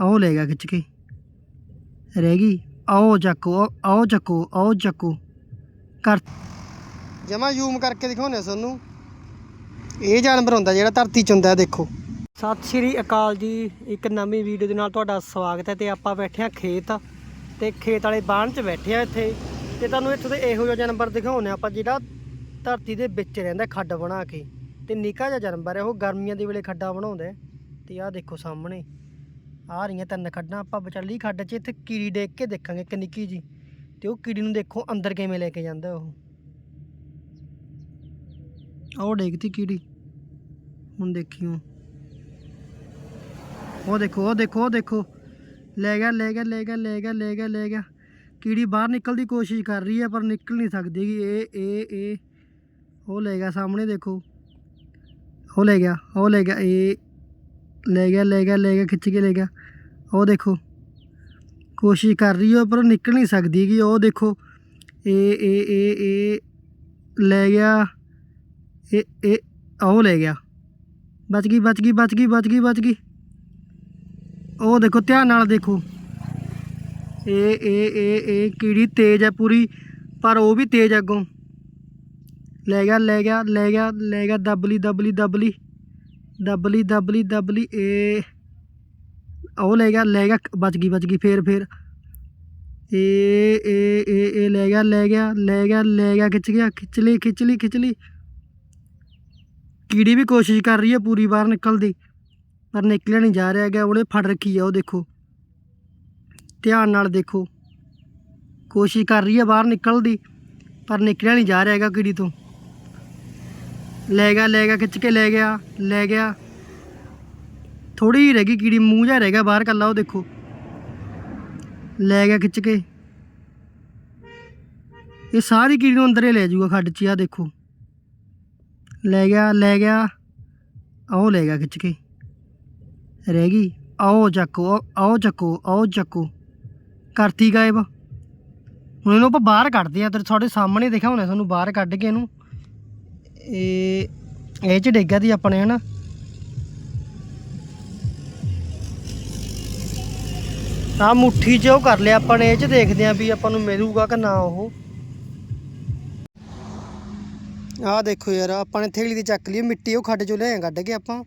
ਆਓ ਲੈ ਗਿਆ ਖਿੱਚ ਕੇ। ਰਹਿ ਗਈ। ਆਓ ਚੱਕੋ ਆਓ ਚੱਕੋ ਆਓ ਚੱਕੋ। ਕਰ। ਜਮਾ ਜ਼ੂਮ ਕਰਕੇ ਦਿਖਾਉਣੇ ਤੁਹਾਨੂੰ। ਇਹ ਜਾਨਵਰ ਹੁੰਦਾ ਜਿਹੜਾ ਧਰਤੀ 'ਚ ਹੁੰਦਾ ਦੇਖੋ। ਸਤਿ ਸ਼੍ਰੀ ਅਕਾਲ ਜੀ। ਇੱਕ ਨਵੀਂ ਵੀਡੀਓ ਦੇ ਨਾਲ ਤੁਹਾਡਾ ਸਵਾਗਤ ਹੈ ਤੇ ਆਪਾਂ ਬੈਠੇ ਆ ਖੇਤ। ਤੇ ਖੇਤ ਵਾਲੇ ਬਾਣ 'ਚ ਬੈਠੇ ਆ ਇੱਥੇ। ਤੇ ਤੁਹਾਨੂੰ ਇੱਥੇ ਦੇ ਇਹੋ ਜਿਹਾ ਜਾਨਵਰ ਦਿਖਾਉਣੇ ਆਪਾਂ ਜਿਹੜਾ ਧਰਤੀ ਦੇ ਵਿੱਚ ਰਹਿੰਦਾ ਖੱਡ ਬਣਾ ਕੇ। ਤੇ ਨਿੱਕਾ ਜਿਹਾ ਜਾਨਵਰ ਹੈ ਉਹ ਗਰਮੀਆਂ ਦੇ ਵੇਲੇ ਖੱਡਾਂ ਬਣਾਉਂਦਾ। ਤੇ ਆਹ ਦੇਖੋ ਸਾਹਮਣੇ। ਆ ਰਹੀਆਂ ਤਿੰਨ ਖੱਡਾਂ, ਆਪਾਂ ਵਿਚਾਲੀ ਖੱਡ 'ਚ, ਇੱਥੇ ਕੀੜੀ ਡੇਕ ਕੇ ਦੇਖਾਂਗੇ ਇੱਕ ਨਿੱਕੀ ਜੀ ਤੇ ਉਹ ਕੀੜੀ ਨੂੰ ਦੇਖੋ, ਅੰਦਰ ਕਿਵੇਂ ਲੈ ਕੇ ਜਾਂਦਾ ਉਹ। ਉਹ ਡੇਕਤੀ ਕੀੜੀ। ਹੁਣ ਦੇਖਿਓ। ਉਹ ਦੇਖੋ ਉਹ ਦੇਖੋ ਉਹ ਦੇਖੋ। ਲੈ ਗਿਆ ਲੈ ਗਿਆ ਲੈ ਗਿਆ ਲੈ ਗਿਆ ਲੈ ਗਿਆ ਲੈ ਗਿਆ। ਕੀੜੀ ਬਾਹਰ ਨਿਕਲਣ ਦੀ ਕੋਸ਼ਿਸ਼ ਕਰ ਰਹੀ ਹੈ, ਪਰ ਨਿਕਲ ਨਹੀਂ ਸਕਦੀ। ਇਹ ਇਹ ਇਹ। ਉਹ ਲੈ ਗਿਆ, ਸਾਹਮਣੇ ਦੇਖੋ। ਉਹ ਲੈ ਗਿਆ, ਉਹ ਲੈ ਗਿਆ, ਇਹ। ਲੈ ਗਿਆ ਲੈ ਗਿਆ ਲੈ ਗਿਆ, ਖਿੱਚ ਕੇ ਲੈ ਗਿਆ। ਉਹ ਦੇਖੋ, ਕੋਸ਼ਿਸ਼ ਕਰ ਰਹੀ ਹੈ, ਪਰ ਉਹ ਨਿਕਲ ਨਹੀਂ ਸਕਦੀ ਕਿ ਉਹ ਦੇਖੋ, ਇਹ ਇਹ ਇਹ ਇਹ ਲੈ ਗਿਆ, ਇਹ ਇਹ, ਉਹ ਲੈ ਗਿਆ। ਬਚ ਗਈ ਬਚ ਗਈ ਬਚ ਗਈ ਬਚ ਗਈ ਬਚ ਗਈ। ਉਹ ਦੇਖੋ, ਧਿਆਨ ਨਾਲ ਦੇਖੋ। ਇਹ ਇਹ ਇਹ ਇਹ ਕੀੜੀ ਤੇਜ਼ ਹੈ ਪੂਰੀ, ਪਰ ਉਹ ਵੀ ਤੇਜ਼ ਅੱਗੋਂ। ਲੈ ਗਿਆ ਲੈ ਗਿਆ ਲੈ ਗਿਆ ਲੈ ਗਿਆ ਦਬਲੀ ਦਬਲੀ ਦਬਲੀ ਦਬਲੀ ਦਬਲੀ ਦਬਲੀ ਇਹ ਉਹ ਲੈ ਗਿਆ ਲੈ ਗਿਆ, ਬਚ ਗਈ ਬਚ ਗਈ, ਫੇਰ ਫੇਰ। ਏ ਇਹ ਇਹ ਇਹ ਲੈ ਗਿਆ ਲੈ ਗਿਆ ਲੈ ਗਿਆ ਲੈ ਗਿਆ, ਖਿੱਚ ਗਿਆ, ਖਿੱਚ ਲਈ ਖਿੱਚ ਲਈ ਖਿੱਚ ਲਈ। ਕੀੜੀ ਵੀ ਕੋਸ਼ਿਸ਼ ਕਰ ਰਹੀ ਹੈ ਪੂਰੀ ਬਾਹਰ ਨਿਕਲਣ ਦੀ, ਪਰ ਨਿਕਲਿਆ ਨਹੀਂ ਜਾ ਰਿਹਾ ਗਿਆ ਉਹਨੇ ਫੜ ਰੱਖੀ ਆ, ਉਹ ਦੇਖੋ। ਧਿਆਨ ਨਾਲ ਦੇਖੋ। ਕੋਸ਼ਿਸ਼ ਕਰ ਰਹੀ ਹੈ ਬਾਹਰ ਨਿਕਲਣ ਦੀ, ਪਰ ਨਿਕਲਿਆ ਨਹੀਂ ਜਾ ਰਿਹਾ ਹੈਗਾ ਕੀੜੀ ਤੋਂ। ਲੈ ਗਿਆ ਲੈ ਗਿਆ, ਖਿੱਚ ਕੇ ਲੈ ਗਿਆ ਲੈ ਗਿਆ। ਥੋੜੀ ਜਿਹੀ ਰਹਿ ਗਈ ਕੀੜੀ, ਮੂੰਹ ਜਿਹਾ ਰਹਿ ਗਿਆ ਬਾਹਰ ਕੱਲਾ ਉਹ ਦੇਖੋ। ਲੈ ਗਿਆ ਖਿੱਚ ਕੇ। ਇਹ ਸਾਰੀ ਕੀੜੀ ਨੂੰ ਅੰਦਰ ਹੀ ਲੈ ਜਾਊਗਾ ਖੱਡ 'ਚ ਆ ਦੇਖੋ। ਲੈ ਗਿਆ ਲੈ ਗਿਆ। ਆਓ ਲੈ ਗਿਆ ਖਿੱਚ ਕੇ। ਰਹਿ ਗਈ। ਆਓ ਚੱਕੋ ਆਓ ਚੱਕੋ ਆਓ ਚੱਕੋ। ਕਰਤੀ ਗਾਇਬ। ਹੁਣ ਇਹਨੂੰ ਆਪਾਂ ਬਾਹਰ ਕੱਢਦੇ ਆ ਤੇ ਤੁਹਾਡੇ ਸਾਹਮਣੇ ਦਿਖਾਉਣਾ ਤੁਹਾਨੂੰ, ਬਾਹਰ ਕੱਢ ਕੇ ਇਹਨੂੰ। ਇਹ ਇਹ ਚ ਡੇਗਾ ਦੀ ਆਪਣੇ, ਹਨਾ? ਆ ਮੁੱਠੀ 'ਚ ਉਹ ਕਰ ਲਿਆ ਆਪਾਂ ਨੇ, ਇਹ ਚ ਦੇਖਦੇ ਆ ਵੀ ਆਪਾਂ ਨੂੰ ਮਿਲੂਗਾ ਕਿ ਨਾ ਉਹ। ਆਹ ਦੇਖੋ ਯਾਰ, ਆਪਾਂ ਨੇ ਥੇਲੀ ਦੀ ਚੱਕ ਲਈ, ਮਿੱਟੀ ਉਹ ਖੱਡ ਚੋਂ ਲਿਆਏ, ਕੱਢ ਕੇ ਆਪਾਂ।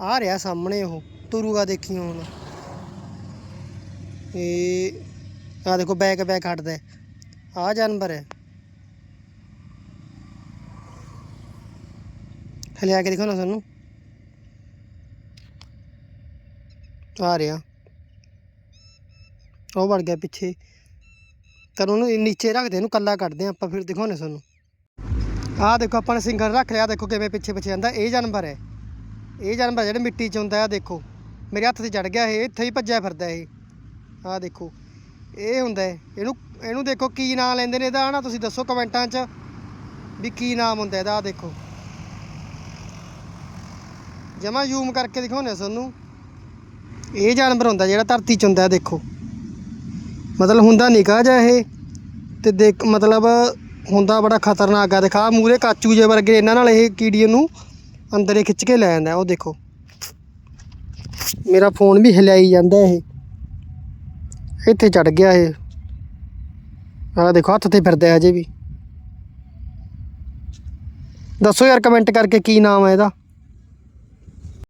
ਆ ਰਿਹਾ ਸਾਹਮਣੇ ਉਹ, ਤੁਰੂਗਾ ਦੇਖੀ ਹੁਣ। ਇਹ ਆ ਦੇਖੋ ਬੈਕ ਬੈਕ ਖੜਦਾ ਆ ਜਾਨਵਰ ਹੈ। ਹਲਿਆ ਕੇ ਦਿਖਾਉਣਾ ਸਾਨੂੰ। ਆ ਰਿਹਾ। ਉਹ ਵੜ ਗਿਆ ਪਿੱਛੇ। ਕਰ ਉਹਨੂੰ ਨੀਚੇ ਰੱਖਦੇ, ਇਹਨੂੰ ਕੱਲਾ ਕੱਢਦੇ ਹਾਂ ਆਪਾਂ ਫਿਰ ਦਿਖਾਉਣੇ ਸਾਨੂੰ। ਆਹ ਦੇਖੋ, ਆਪਾਂ ਨੇ ਸਿੰਗਲ ਰੱਖ ਲਿਆ ਦੇਖੋ ਕਿਵੇਂ ਪਿੱਛੇ ਪਿੱਛੇ ਜਾਂਦਾ। ਇਹ ਜਾਨਵਰ ਹੈ। ਇਹ ਜਾਨਵਰ ਜਿਹੜਾ ਮਿੱਟੀ 'ਚ ਹੁੰਦਾ ਆ ਦੇਖੋ। ਮੇਰੇ ਹੱਥ ਤੇ ਚੜ ਗਿਆ ਇਹ, ਇੱਥੇ ਹੀ ਭੱਜਿਆ ਫਿਰਦਾ ਇਹ। ਆਹ ਦੇਖੋ। ਇਹ ਹੁੰਦਾ ਇਹਨੂੰ ਇਹਨੂੰ ਦੇਖੋ ਕੀ ਨਾਂ ਲੈਂਦੇ ਨੇ ਇਹਦਾ ਨਾ ਤੁਸੀਂ ਦੱਸੋ ਕਮੈਂਟਾਂ 'ਚ ਵੀ ਕੀ ਨਾਮ ਹੁੰਦਾ ਇਹਦਾ, ਆਹ ਦੇਖੋ। ਜਮਾ ਜ਼ੂਮ ਕਰਕੇ ਦਿਖਾਉਣੇ ਤੁਹਾਨੂੰ। ਇਹ ਜਾਨਵਰ ਹੁੰਦਾ ਜਿਹੜਾ ਧਰਤੀ 'ਚ ਹੁੰਦਾ ਦੇਖੋ। ਮਤਲਬ ਹੁੰਦਾ ਨਿਕਾ ਜਾ ਇਹ। ਤੇ ਦੇਖ, ਮਤਲਬ ਹੁੰਦਾ ਬੜਾ ਖਤਰਨਾਕ ਆ। ਦਿਖਾ ਮੂਰੇ ਕਾਚੂ ਜੇ ਵਰਗੇ ਇਹਨਾਂ ਨਾਲ ਇਹ ਕੀੜੀ ਨੂੰ ਅੰਦਰ ਹੀ ਖਿੱਚ ਕੇ ਲੈ ਜਾਂਦਾ ਉਹ ਦੇਖੋ। ਮੇਰਾ ਫੋਨ ਵੀ ਹਿਲਾਈ ਜਾਂਦਾ ਇਹ। ਇੱਥੇ ਚੜ ਗਿਆ ਇਹ। ਆਹ ਦੇਖੋ, ਹੱਥ ਤੇ ਫਿਰਦਾ ਅਜੇ ਵੀ। ਦੱਸੋ ਯਾਰ ਕਮੈਂਟ ਕਰਕੇ ਕੀ ਨਾਮ ਹੈ ਇਹਦਾ?